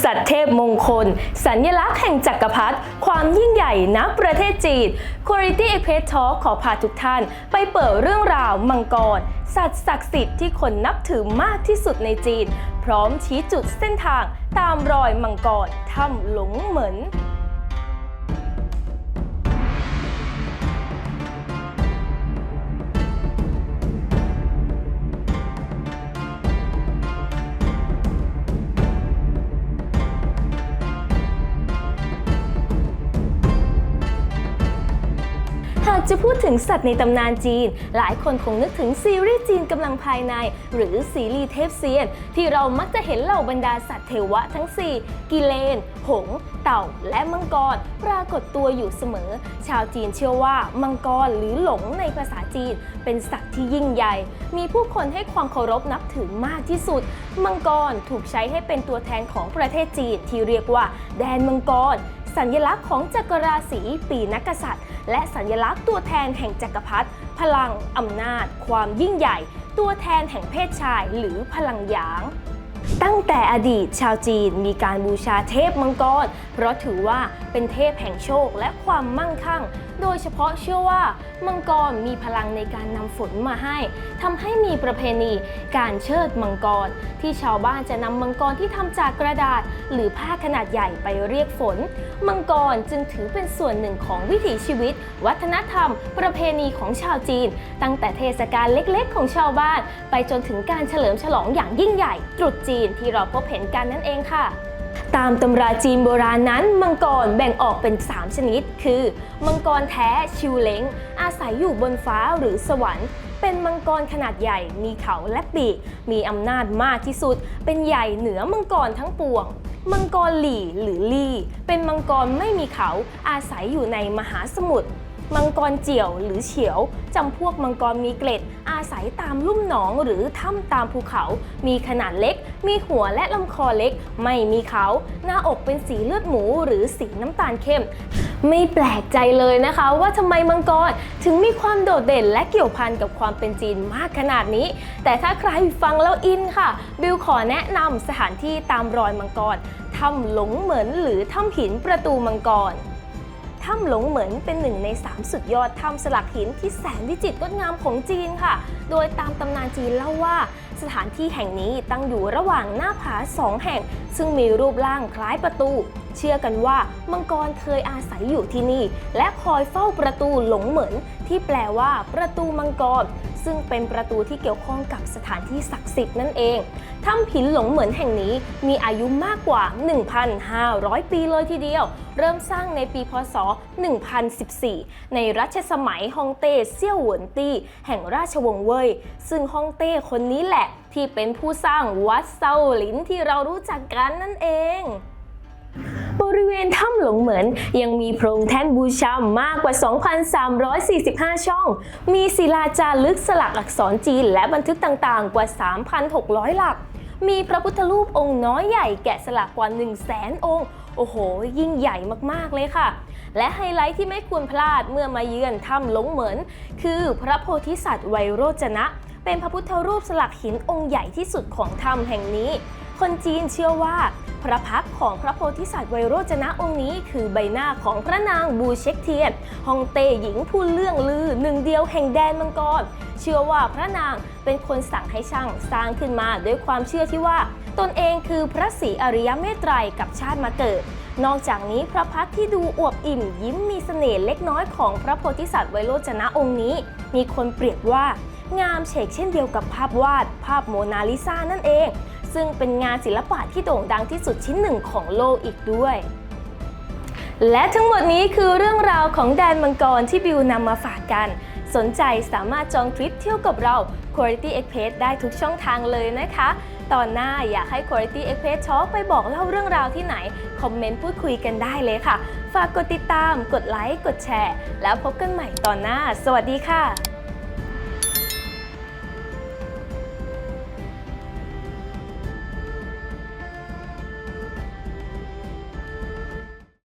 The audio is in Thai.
สัตว์เทพมงคล สัญลักษณ์แห่งจักรพรรดิความยิ่งใหญ่ณประเทศจีน Quality Express Talk ขอพาทุกท่าน ไปเปิดเรื่องราวมังกร สัตว์ศักดิ์สิทธิ์ที่คนนับถือมากที่สุดในจีน พร้อมชี้จุดเส้นทางตามรอยมังกรถ้ำหลงเหมือนากจะพูดถึงสัตว์ในตำนานจีน หลายคนคงนึกถึงซีรีส์จีนกำลังภายใน หรือซีรีส์เทพเซียน ที่เรามักจะเห็นเหล่าบรรดาสัตว์เทวะทั้ง 4 กิเลน หงส์เต่า และมังกร ปรากฏตัวอยู่เสมอ ชาวจีนเชื่อว่ามังกรหรือหลงในภาษาจีน เป็นสัตว์ที่ยิ่งใหญ่ มีผู้คนให้ความเคารพนับถือมากที่สุด มังกรถูกใช้ให้เป็นตัวแทนของประเทศจีนที่เรียกว่า แดนมังกร สัญลักษณ์ของจักรราศีปีนักษัตริย์ และสัญลักษณ์ตัวแทนแห่งจักรพรรดิพลังอำนาจ ความยิ่งใหญ่ ตัวแทนแห่งเพศชาย หรือพลังหยางตั้งแต่อดีตชาวจีนมีการบูชาเทพมังกร เพราะถือว่าเป็นเทพแห่งโชคและความมั่งคั่ง โดยเฉพาะเชื่อว่ามังกรมีพลังในการนำฝนมาให้ทำให้มีประเพณีการเชิดมังกร ที่ชาวบ้านจะนำมังกรที่ทำจากกระดาษ หรือผ้าขนาดใหญ่ไปเรียกฝน มังกรจึงถือเป็นส่วนหนึ่งของวิถีชีวิต วัฒนธรรม ประเพณีของชาวจีน ตั้งแต่เทศกาลเล็กๆ ของชาวบ้าน ไปจนถึงการเฉลิมฉลองอย่างยิ่งใหญ่ตรุษจีนที่เราพบเห็นกันนั่นเองค่ะ ตามตำราจีนโบราณนั้นมังกรแบ่งออกเป็น 3 ชนิด คือ มังกรแท้ชิวเล้ง อาศัยอยู่บนฟ้าหรือสวรรค์ เป็นมังกรขนาดใหญ่มีเขาและปีก มีอำนาจมากที่สุด เป็นใหญ่เหนือมังกรทั้งปวง มังกรหลี่หรือลี่ เป็นมังกรไม่มีเขาอาศัยอยู่ในมหาสมุทร มังกรเจียวหรือเฉียวจำพวกมังกรมีเกล็ด อาศัยตามลุ่มหนองหรือถ้ำตามภูเขา มีขนาดเล็ก มีหัวและลำคอเล็ก ไม่มีเขา หน้าอกเป็นสีเลือดหมูหรือสีน้ำตาลเข้ม ไม่แปลกใจเลยนะคะ ว่าทำไมมังกรถึงมีความโดดเด่นและเกี่ยวพันกับความเป็นจีนมากขนาดนี้ แต่ถ้าใครฟังแล้วอินค่ะ บิวขอแนะนำสถานที่ตามรอยมังกรถ้ำหลงเหมือนหรือถ้ำหินประตูมังกร ถ้ำหลงเหมือนเป็นหนึ่งใน 3 สุดยอดถ้ำสลักหินที่แสนวิจิตรงดงามของจีนค่ะ โดยตามตำนานจีนเล่าว่า สถานที่แห่งนี้ตั้งอยู่ระหว่างหน้าผาสองแห่ง ซึ่งมีรูปร่างคล้ายประตู เชื่อกันว่ามังกรเคยอาศัยอยู่ที่นี่ และคอยเฝ้าประตูหลงเหมือนที่แปลว่าประตูมังกร ซึ่งเป็นประตูที่เกี่ยวข้องกับสถานที่ศักดิ์สิทธิ์นั่นเองถ้ำหินหลงเหมือนแห่งนี้มีอายุมากกว่า 1,500 ปีเลยทีเดียว เริ่มสร้างในปีพศ 1014 ในรัชสมัยฮองเต้เซี่ยวหวนตี้แห่งราชวงศ์เว่ยซึ่งฮองเต้คนนี้แหละที่เป็นผู้สร้างวัดเซาหลินที่เรารู้จักกันนั่นเอง บริเวณถ้ำหลงเหมือนยังมีโพรงแท่นบูชามากกว่า 2,345 ช่อง มีศิลาจารึกสลักอักษรจีนและบันทึกต่างๆ กว่า 3,600 หลัก มีพระพุทธรูปองค์น้อยใหญ่แกะสลักกว่า 1 0 0 0 0แสนองค์ โอ้โห ยิ่งใหญ่มากๆเลยค่ะ และไฮไลท์ที่ไม่ควรพลาดเมื่อมาเยือนถ้ำหลงเหมือน คือพระโพธิสัตว์ไวยโรจนะ เป็นพระพุทธรูปสลักหินองค์ใหญ่ที่สุดของถ้ำแห่งนี้ คนจีนเชื่อว่า พระพักของพระโพธิสัตว์ไวยโรจนะองค์นี้คือใบหน้าของพระนางบูเช็คเทียนฮองเตหญิงผู้เลื่องลือหนึ่งเดียวแห่งแดนมังกร เชื่อว่าพระนางเป็นคนสั่งให้ช่างสร้างขึ้นมาด้วยความเชื่อที่ว่า ตนเองคือพระศรีอริยเมตไตรกับชาติมาเกิดนอกจากนี้พระพักที่ดูอวบอิ่มยิ้มมีเสน่ห์เล็กน้อยของพระโพธิสัตว์ไวยโรจนะองค์นี้ มีคนเปรียบว่า งามเฉกเช่นเดียวกับภาพวาด ภาพโมนาลิซานั่นเอง ซึ่งเป็นงานศิลปะที่โด่งดังที่สุดชิ้นหนึ่งของโลกอีกด้วย และทั้งหมดนี้คือเรื่องราวของแดนมังกรที่บิวนำมาฝากกัน สนใจสามารถจองทริปเที่ยวกับเรา Quality Express ได้ทุกช่องทางเลยนะคะ ตอนหน้าอยากให้ Quality Express ช็อไปบอกเล่าเรื่องราวที่ไหน คอมเมนต์พูดคุยกันได้เลยค่ะ ฝากกดติดตาม กดไลค์ กดแชร์ แล้วพบกันใหม่ตอนหน้า สวัสดีค่ะ